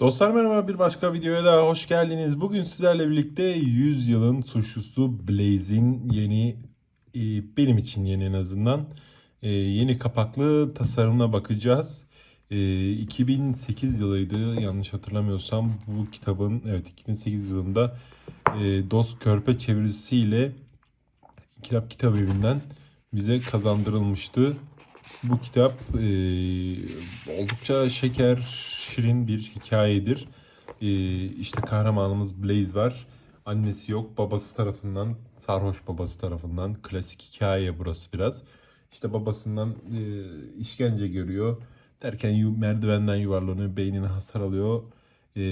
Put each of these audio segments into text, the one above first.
Dostlar merhaba bir başka videoya daha hoş geldiniz. Bugün sizlerle birlikte 100 yılın suçlusu Blaze'in yeni e, benim için yeni en azından e, yeni kapaklı tasarımına bakacağız. E, 2008 yılıydı yanlış hatırlamıyorsam bu kitabın evet 2008 yılında e, Dost Körpe çevirisiyle İnkılap Kitap Evi'nden bize kazandırılmıştı. Bu kitap e, oldukça şeker, şirin bir hikayedir. E, işte kahramanımız Blaze var. Annesi yok, babası tarafından, sarhoş babası tarafından. Klasik hikaye burası biraz. İşte babasından e, işkence görüyor. Derken yu- merdivenden yuvarlanıyor, beynine hasar alıyor. E,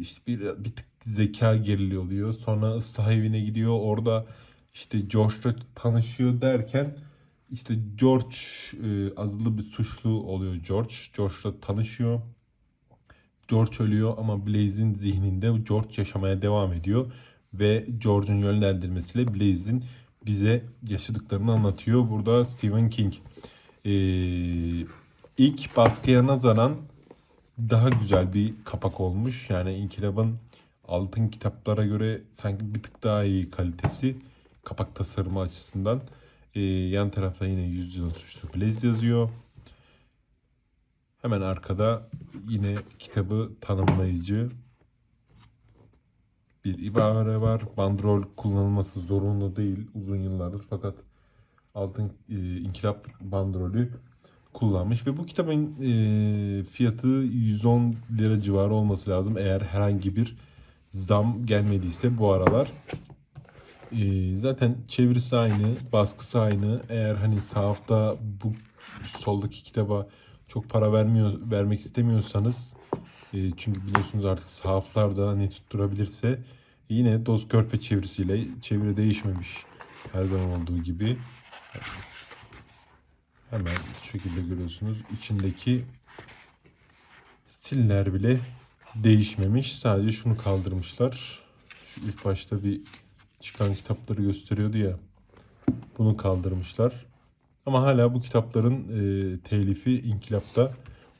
işte bir, bir tık zeka geriliği oluyor. Sonra ıslah evine gidiyor. Orada işte George'la tanışıyor derken işte George e, azılı bir suçlu oluyor George. George'la tanışıyor. George ölüyor ama Blaze'in zihninde George yaşamaya devam ediyor. Ve George'un yönlendirmesiyle Blaze'in bize yaşadıklarını anlatıyor. Burada Stephen King. E, ilk baskıya nazaran daha güzel bir kapak olmuş. Yani İnkılap'ın altın kitaplara göre sanki bir tık daha iyi kalitesi kapak tasarımı açısından. Ee, yan tarafta yine 100 yıl Blaze yazıyor. Hemen arkada yine kitabı tanımlayıcı bir ibare var. Bandrol kullanılması zorunlu değil uzun yıllardır fakat altın e, inkılap bandrolü kullanmış ve bu kitabın e, fiyatı 110 lira civarı olması lazım eğer herhangi bir zam gelmediyse bu aralar. E, zaten çevirisi aynı, baskısı aynı. Eğer hani sahafta bu soldaki kitaba çok para vermiyor vermek istemiyorsanız e, çünkü biliyorsunuz artık sahaflar da ne tutturabilirse yine Doz Körpe çevirisiyle çeviri değişmemiş her zaman olduğu gibi. Hemen şu şekilde görüyorsunuz. İçindeki stiller bile değişmemiş. Sadece şunu kaldırmışlar. Şu ilk başta bir çıkan kitapları gösteriyordu ya. Bunu kaldırmışlar. Ama hala bu kitapların e, telifi inkılapta.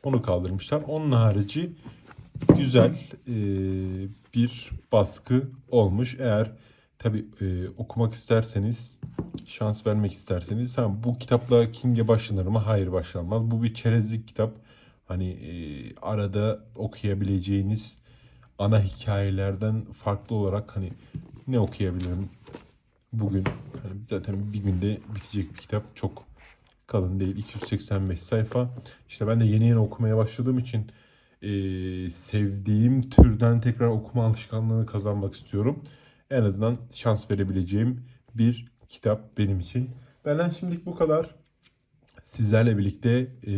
Onu kaldırmışlar. Onun harici güzel e, bir baskı olmuş. Eğer tabi okumak isterseniz şans vermek isterseniz ha, bu kitapla King'e başlanır mı? Hayır başlanmaz. Bu bir çerezlik kitap. Hani e, arada okuyabileceğiniz ana hikayelerden farklı olarak hani ne okuyabilirim bugün? Hani zaten bir günde bitecek bir kitap. Çok kalın değil. 285 sayfa. İşte ben de yeni yeni okumaya başladığım için e, sevdiğim türden tekrar okuma alışkanlığını kazanmak istiyorum. En azından şans verebileceğim bir kitap benim için. Benden şimdilik bu kadar. Sizlerle birlikte e,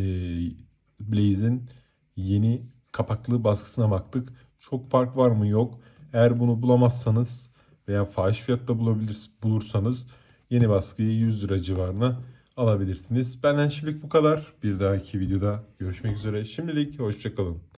Blaze'in yeni kapaklı baskısına baktık. Çok fark var mı yok. Eğer bunu bulamazsanız veya fahiş fiyatta bulabilir, bulursanız yeni baskıyı 100 lira civarına alabilirsiniz. Benden şimdilik bu kadar. Bir dahaki videoda görüşmek üzere. Şimdilik hoşçakalın.